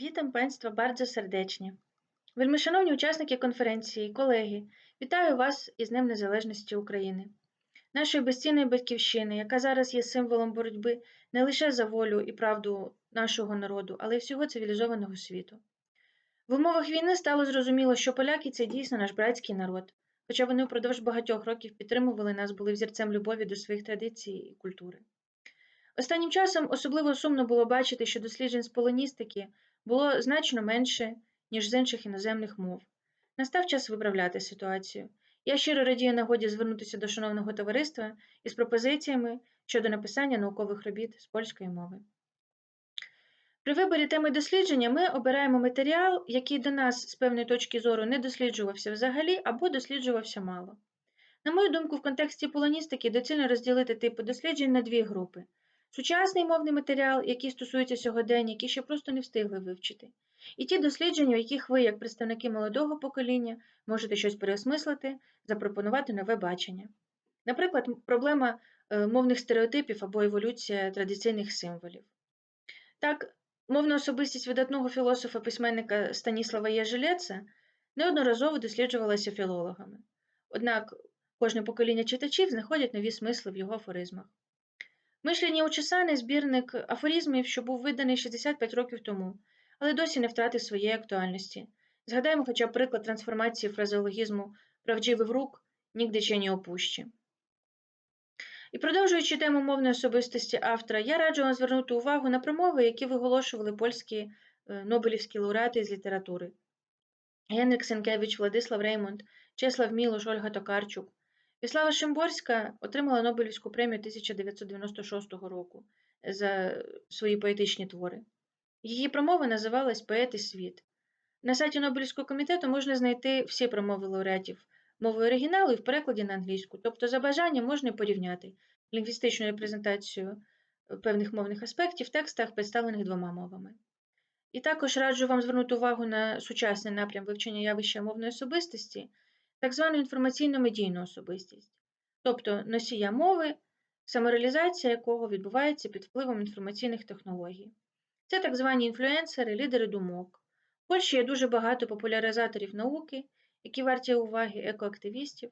Witam Państwa bardzo serdecznie. Вельмишановні учасники конференції, колеги, вітаю вас із Днем Незалежності України, нашої безцінної батьківщини, яка зараз є символом боротьби не лише за волю і правду нашого народу, але й всього цивілізованого світу. В умовах війни стало зрозуміло, що поляки це дійсно наш братський народ, хоча вони впродовж багатьох років підтримували нас, були взірцем любові до своїх традицій і культури. Останнім часом особливо сумно було бачити, що досліджень з полоністики було значно менше, ніж з інших іноземних мов. Настав час виправляти ситуацію. Я щиро радію нагоді звернутися до шановного товариства із пропозиціями щодо написання наукових робіт з польської мови. При виборі теми дослідження ми обираємо матеріал, який до нас з певної точки зору не досліджувався взагалі або досліджувався мало. На мою думку, в контексті полоністики доцільно розділити типи досліджень на дві групи: сучасний мовний матеріал, який стосується сьогодення, який ще просто не встигли вивчити, і ті дослідження, в яких ви, як представники молодого покоління, можете щось переосмислити, запропонувати нове бачення. Наприклад, проблема е, мовних стереотипів або еволюція традиційних символів. Так, мовна особистість видатного філософа-письменника Станіслава Єжелеца неодноразово досліджувалася філологами. Однак кожне покоління читачів знаходять нові смисли в його афоризмах. Мишлення Учесани збірник афоризмів, що був виданий 65 років тому, але досі не втратив своєї актуальності. Згадаємо хоча б приклад трансформації фразеологізму правдивий рук нігде ще не опущі. І продовжуючи тему мовної особистості автора, я раджу вам звернути увагу на промови, які виголошували польські е, Нобелівські лауреати з літератури. Генрик Сенкевич, Владислав Реймонд, Чеслав Мілош, Ольга Токарчук. Віслава Шимборська отримала Нобелівську премію 1996 року за свої поетичні твори. Її промова називалась Поет і світ. На сайті Нобелівського комітету можна знайти всі промови лауреатів мовою оригіналу і в перекладі на англійську, тобто за бажанням можна порівняти лінгвістичну репрезентацію певних мовних аспектів в текстах, представлених двома мовами. І також раджу вам звернути увагу на сучасний напрям вивчення явища мовної особистості, так звану інформаційно-медійну особистість, тобто носія мови, самореалізація якого відбувається під впливом інформаційних технологій. Це так звані інфлюенсери, лідери думок. В Польщі є дуже багато популяризаторів науки, які варті уваги екоактивістів.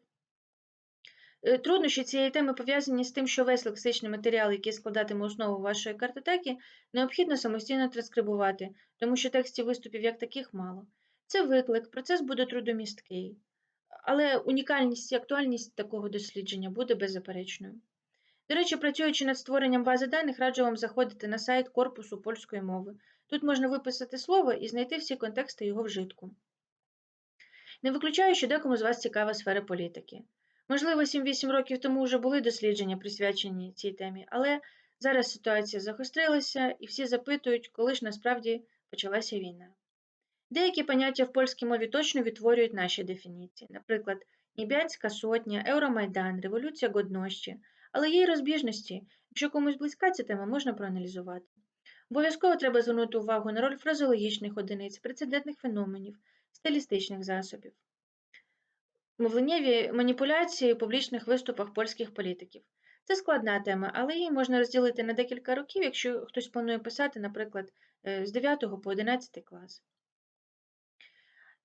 Е, труднощі цієї теми пов'язані з тим, що весь лексичний матеріал, який складатиме основу вашої картотеки, необхідно самостійно транскрибувати, тому що текстів виступів як таких мало. Це виклик, процес буде трудомісткий, але унікальність і актуальність такого дослідження буде беззаперечною. До речі, працюючи над створенням бази даних, раджу вам заходити на сайт корпусу польської мови. Тут можна виписати слово і знайти всі контексти його вжитку. Не виключаю, що декому з вас цікава сфера політики. Можливо, 7-8 років тому вже були дослідження, присвячені цій темі, але зараз ситуація загострилася і всі запитують, коли ж насправді почалася війна. Деякі поняття в польській мові точно відтворюють наші дефініції, наприклад, Нібянська сотня, Евромайдан, Революція Годнощі, але є й розбіжності, якщо комусь близька ця тема можна проаналізувати. Обов'язково треба звернути увагу на роль фразеологічних одиниць, прецедентних феноменів, стилістичних засобів. Мовленнєві маніпуляції у публічних виступах польських політиків. Це складна тема, але її можна розділити на декілька років, якщо хтось планує писати, наприклад, е, з 9 по 11 клас.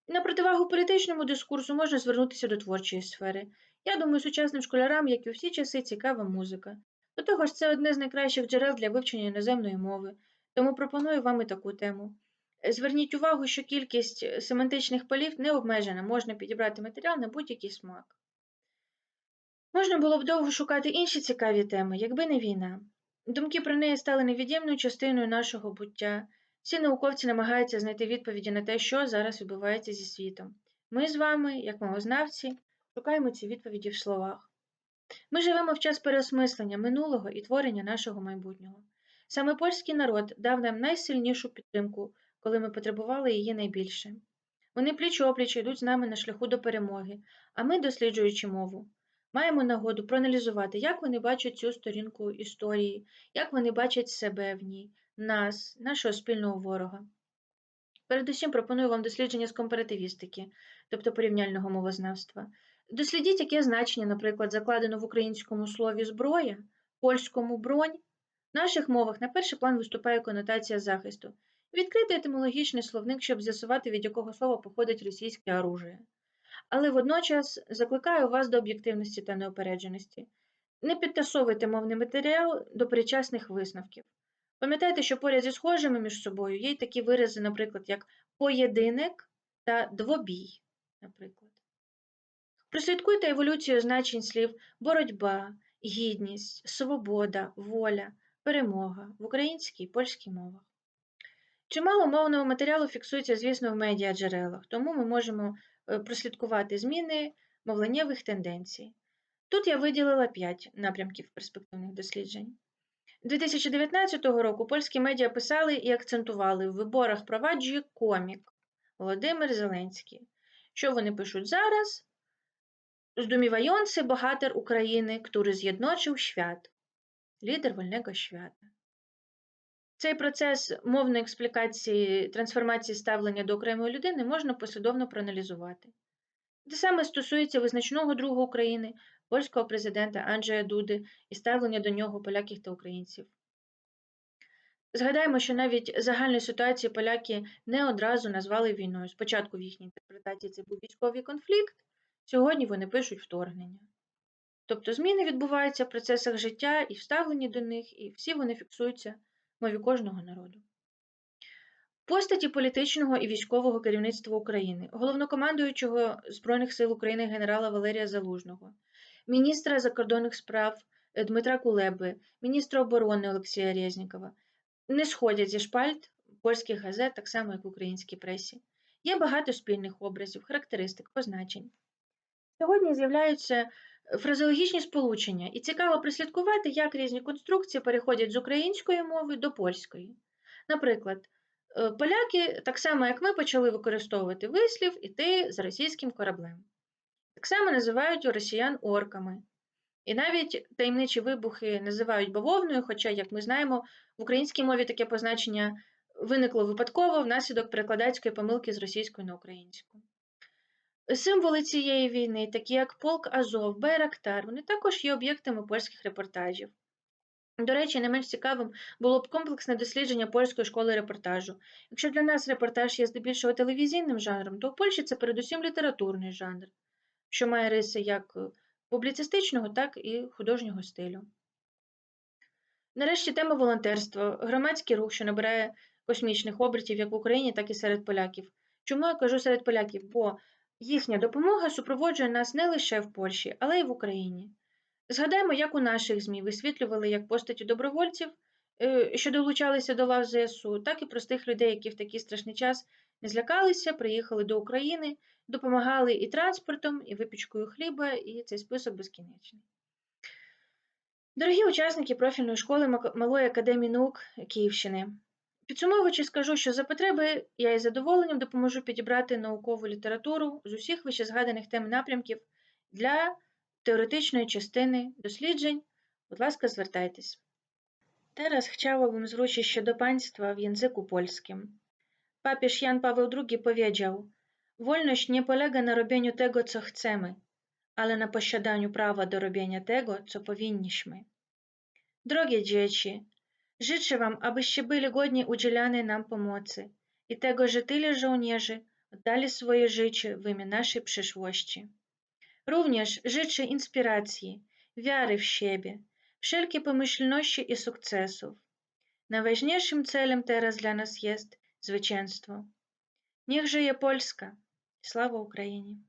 На противагу політичному дискурсу можна звернутися до творчої сфери. Я думаю, сучасним школярам, як і у всі часи, цікава музика. До того ж, це одне з найкращих джерел для вивчення іноземної мови, тому пропоную вам і таку тему. Зверніть увагу, що кількість семантичних полів не обмежена, можна підібрати матеріал на будь-який смак. Можна було б довго шукати інші цікаві теми, якби не війна. Думки про неї стали невід'ємною частиною нашого буття. Всі науковці намагаються знайти відповіді на те, що зараз відбувається зі світом. Ми з вами, як мовознавці, шукаємо ці відповіді в словах. Ми живемо в час переосмислення минулого і творення нашого майбутнього. Саме польський народ дав нам найсильнішу підтримку, коли ми потребували її найбільше. Вони пліч опліч йдуть з нами на шляху до перемоги, а ми, досліджуючи мову, маємо нагоду проаналізувати, як вони бачать цю сторінку історії, як вони бачать себе в ній, нас, нашого спільного ворога. Передусім пропоную вам дослідження з компаративістики, тобто порівняльного мовознавства. Дослідіть, яке значення, наприклад, закладено в українському слові зброя, польському бронь. В наших мовах на перший план виступає конотація захисту, Відкрити етимологічний словник, щоб з'ясувати, від якого слова походить російське оружие. Але водночас закликаю вас до об'єктивності та неопередженості. Не підтасовуйте мовний матеріал до причасних висновків. Пам'ятайте, що поряд зі схожими між собою є й такі вирази, наприклад, як поєдинок та двобій, наприклад. Прослідкуйте еволюцію значень слів боротьба, гідність, свобода, воля, перемога в українській і польській мовах. Чимало мовного матеріалу фіксується, звісно, в медіаджерелах, тому ми можемо е, прослідкувати зміни мовленнєвих тенденцій. Тут я виділила 5 напрямків перспективних досліджень. 2019 року польські медіа писали і акцентували в виборах впроваджує комік Володимир Зеленський. Що вони пишуть зараз? Здумівający bohater України, który zjednoczył świat. Лідер вольного świata. Цей процес мовної експлікації трансформації ставлення до окремої людини можна послідовно проаналізувати. Те саме стосується визначного друга України, польського президента Анджея Дуди і ставлення до нього поляків та українців. Згадаємо, що навіть загальну ситуацію поляки не одразу назвали війною. Спочатку в їхній інтерпретації це був військовий конфлікт, сьогодні вони пишуть вторгнення. Тобто зміни відбуваються в процесах життя і вставлені до них, і всі вони фіксуються в мові кожного народу. Постаті політичного і військового керівництва України, головнокомандуючого Збройних сил України генерала Валерія Залужного, міністра закордонних справ е, Дмитра Кулеби, міністра оборони Олексія Резнікова не сходять зі шпальт польських газет, так само як в українській пресі. Є багато спільних образів, характеристик, позначень. Сьогодні з'являються фразеологічні сполучення, і цікаво прослідкувати, як різні конструкції переходять з української мови до польської. Наприклад, е, поляки, так само як ми, почали використовувати вислів іти з російським кораблем. Так само називають росіян орками. І навіть таємничі вибухи називають бавовною, хоча, як ми знаємо, в українській мові таке позначення виникло випадково внаслідок перекладацької помилки з російської на українську. Символи цієї війни, такі як полк Азов, Байрактар, вони також є об'єктами польських репортажів. До речі, не менш цікавим було б комплексне дослідження польської школи репортажу. Якщо для нас репортаж є здебільшого телевізійним жанром, то в Польщі це передусім літературний жанр, що має риси як публіцистичного, так і художнього стилю. Нарешті тема волонтерства, громадський рух, що набирає космічних обертів як в Україні, так і серед поляків. Чому я кажу серед поляків? Бо їхня допомога супроводжує нас не лише в Польщі, але й в Україні. Згадаємо, як у наших ЗМІ висвітлювали як постаті добровольців, е, що долучалися до лав ЗСУ, так і простих людей, які в такий страшний час не злякалися, приїхали до України, допомагали і транспортом, і випічкою хліба, і цей список безкінечний. Дорогі учасники профільної школи Малої академії наук Київщини, підсумовуючи, скажу, що за потреби я із задоволенням допоможу підібрати наукову літературу з усіх вищезгаданих тем напрямків для теоретичної частини досліджень. Будь ласка, звертайтесь. Teraz chciałabym zwrócić się do Państwa w języku polskim. Papież Jan Paweł II powiedział: Wolność nie polega na robieniu tego, co chcemy, ale na posiadaniu prawa do robienia tego, co powinniśmy. Drogie dzieci, życzę Wam, abyście byli godnie udzielanej nam pomocy i tego, że tyle żołnierzy oddali swoje życie w imię naszej przyszłości. Również życzę inspiracji, wiary w siebie, wszelkiej pomyślności i sukcesów. Najważniejszym celem teraz dla nas jest zwycięstwo. Niech żyje Polska! Sława Україні!